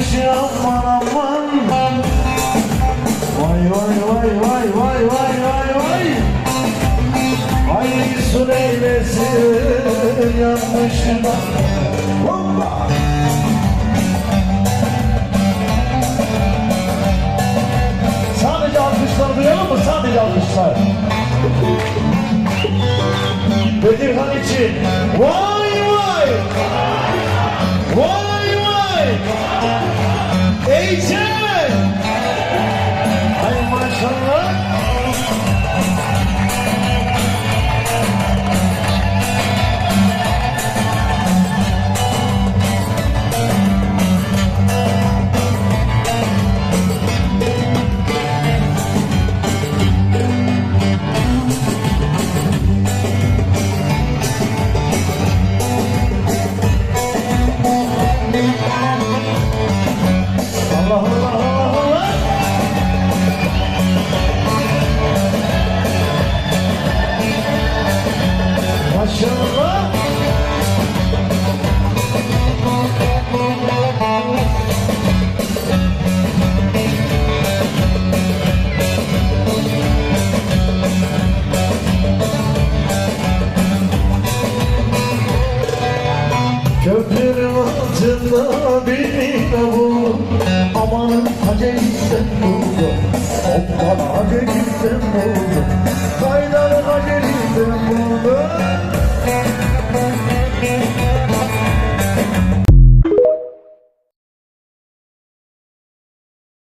Güneş aman aman Vay vay vay vay vay vay vay vay Ay Süreylesin yanlışına Hoppa! Sadece alkışlar duyalım mı? Sadece alkışlar. Bedirhan için. Vay vay! Vay! Agent. Köprünün altında birini buldum Amanın acelisem buldum Hoppan acelisem buldum Thank you.